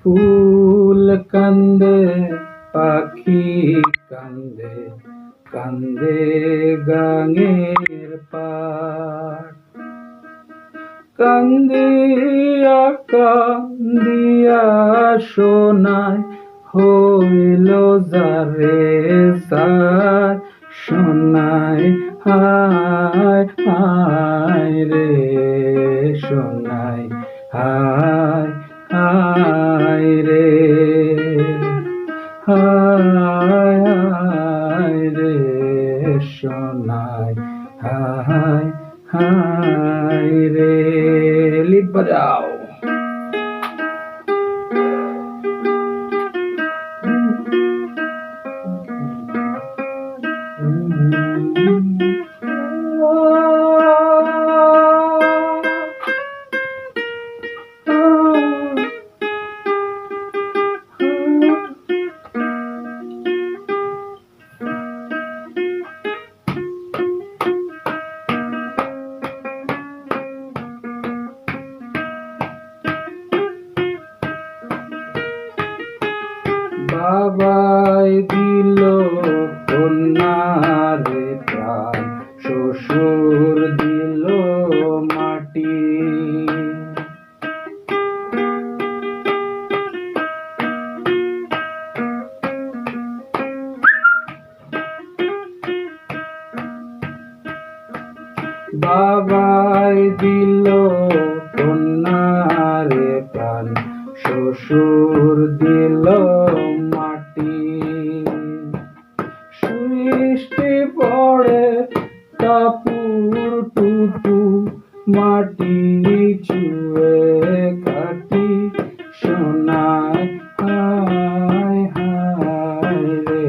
ফুল কান্দে পাখি কান্দে কান্দে গাঙের পাড় কান্দিয়া কান্দিয়া সোনায় হইল যারে সার। সোনায় হায় হায় রে, সোনায় হায় হায় রে। হায় রে সোনায় হায় হায় রে লিপ বাজাও। বাবাই দিল কন্যারে প্রাণ শ্বশুর দিল মাটি। বাবাই দিল কন্যারে প্রাণ শ্বশুর কাপুর টুটু মাটি চুয়ে কাটি সোনায় হায় হায় রে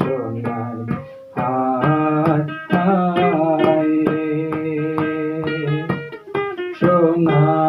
সোনায় হায় হায় রে। সোনায়